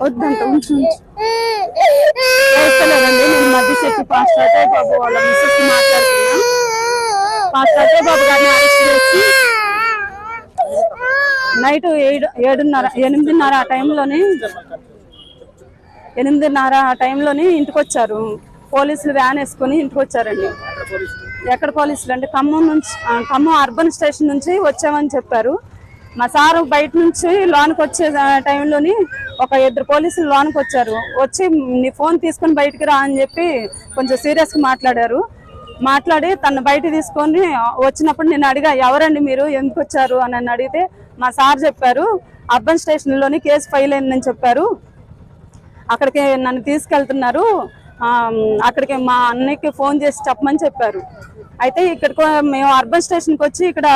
వద్దంట ఉంచు ఉంచు. నేను మధ్య చెప్పి పాస్టర్ అజయ్ బాబు వాళ్ళ మిస్సెస్ మాట్లాడుతున్నా. పాస్టర్ అజయ్ బాబు గారిని అరెస్ట్ చేసి నైట్ ఏడు ఏడున్నర ఎనిమిదిన్నర ఆ టైంలోని ఎనిమిదిన్నర ఆ టైంలోనే ఇంటికి వచ్చారు పోలీసులు వ్యాన్ వేసుకొని ఇంటికి వచ్చారండి ఎక్కడ పోలీసులు అంటే ఖమ్మం నుంచి ఖమ్మం అర్బన్ స్టేషన్ నుంచి వచ్చామని చెప్పారు. మా సారు బయట నుంచి లోనికి వచ్చే టైంలోని ఒక ఇద్దరు పోలీసులు లోనికి వచ్చారు. వచ్చి నీ ఫోన్ తీసుకొని బయటికి రా అని చెప్పి కొంచెం సీరియస్గా మాట్లాడారు. మాట్లాడి తను బయట తీసుకొని వచ్చినప్పుడు నేను అడిగా ఎవరండి మీరు? ఎందుకు వచ్చారు? అని నన్ను అడిగితే మా సార్ చెప్పారు అర్బన్ స్టేషన్లోని కేసు ఫైల్ అయిందని చెప్పారు. అక్కడికి నన్ను తీసుకెళ్తున్నారు. అక్కడికి మా అన్నయ్యకి ఫోన్ చేసి చెప్పమని చెప్పారు. అయితే ఇక్కడికి మేము అర్బన్ స్టేషన్కి వచ్చి ఇక్కడ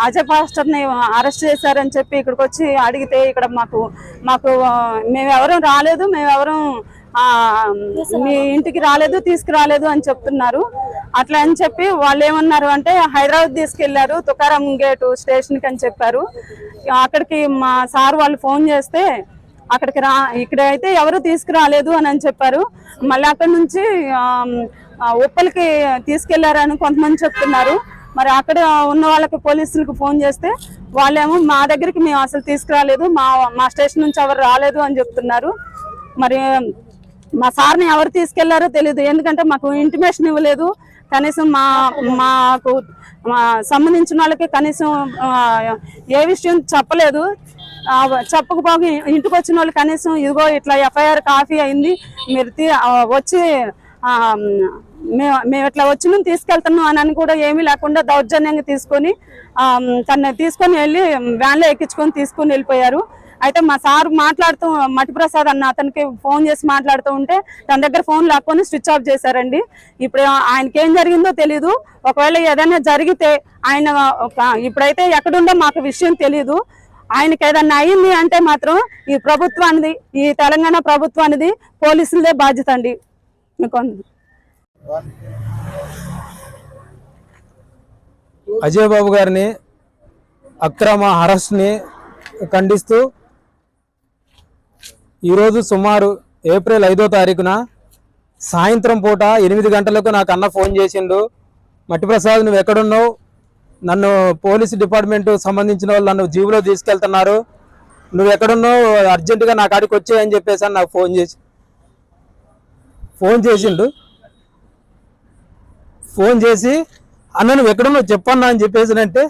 అజయ్ పాస్టర్ని అరెస్ట్ చేశారని చెప్పి ఇక్కడికి వచ్చి అడిగితే ఇక్కడ మాకు మాకు ఆ, మేము రాలేదు మేము మీ ఇంటికి రాలేదు తీసుకురాలేదు అని చెప్తున్నారు. అట్లా అని చెప్పి వాళ్ళు ఏమన్నారు అంటే హైదరాబాద్ తీసుకెళ్ళారు తుకారం గేటు స్టేషన్కి అని చెప్పారు. అక్కడికి మా సార్ వాళ్ళు ఫోన్ చేస్తే అక్కడికి రా ఇక్కడైతే ఎవరు తీసుకురాలేదు అని అని చెప్పారు. మళ్ళీ అక్కడ నుంచి ఉప్పలకి తీసుకెళ్ళారని కొంతమంది చెప్తున్నారు. మరి అక్కడ ఉన్న వాళ్ళకి పోలీసులకు ఫోన్ చేస్తే వాళ్ళేమో మా దగ్గరికి మేము అసలు తీసుకురాలేదు మా మా స్టేషన్ నుంచి ఎవరు రాలేదు అని చెప్తున్నారు. మరి మా సార్ని ఎవరు తీసుకెళ్ళారో తెలియదు ఎందుకంటే మాకు ఇంటిమేషన్ ఇవ్వలేదు. కనీసం మా మాకు మా సంబంధించిన వాళ్ళకి కనీసం ఏ విషయం చెప్పలేదు. చెప్పకపోగా ఇంటికి వచ్చిన వాళ్ళు కనీసం ఇదిగో ఇట్లా ఎఫ్ఐఆర్ కాఫీ అయింది మీరు తీ- వచ్చి మేము మేము ఇట్లా వచ్చినాం తీసుకెళ్తున్నాం అని అని కూడా ఏమీ లేకుండా దౌర్జన్యంగా తీసుకొని తను తీసుకొని వెళ్ళి వ్యాన్లో ఎక్కించుకొని తీసుకొని వెళ్ళిపోయారు. అయితే మా సార్ మాట్లాడుతూ మట్టి ప్రసాద్ అన్న అతనికి ఫోన్ చేసి మాట్లాడుతూ ఉంటే తన దగ్గర ఫోన్ లేకపోని స్విచ్ ఆఫ్ చేశారండి. ఇప్పుడు ఆయనకి ఏం జరిగిందో తెలీదు. ఒకవేళ ఏదైనా జరిగితే ఆయన ఒక- ఇప్పుడైతే ఎక్కడుందో మాకు విషయం తెలియదు ఆయనకి ఏదన్నా అయింది అంటే మాత్రం ఈ ప్రభుత్వానిది ఈ తెలంగాణ ప్రభుత్వానిది పోలీసులదే బాధ్యత అండి. మీకు అజయ్ బాబు గారిని అక్రమ అరెస్ట్ని ఖండిస్తూ ఈరోజు సుమారు ఏప్రిల్ ఐదో తారీఖున సాయంత్రం పూట ఎనిమిది గంటలకు నాకు అన్న ఫోన్ చేసిండు. మట్టి ప్రసాద్ నువ్వు ఎక్కడున్నావు? నన్ను పోలీస్ డిపార్ట్మెంట్ సంబంధించిన వాళ్ళు నన్ను జీబులో తీసుకెళ్తున్నారు. నువ్వు ఎక్కడున్నావు? అర్జెంటుగా నా కాడికి వచ్చాయని చెప్పేసి అని నాకు ఫోన్ చేసి ఫోన్ చేసిండు. ఫోన్ చేసి అన్న నువ్వు ఎక్కడున్నావు చెప్పన్నా అని చెప్పేసి అంటే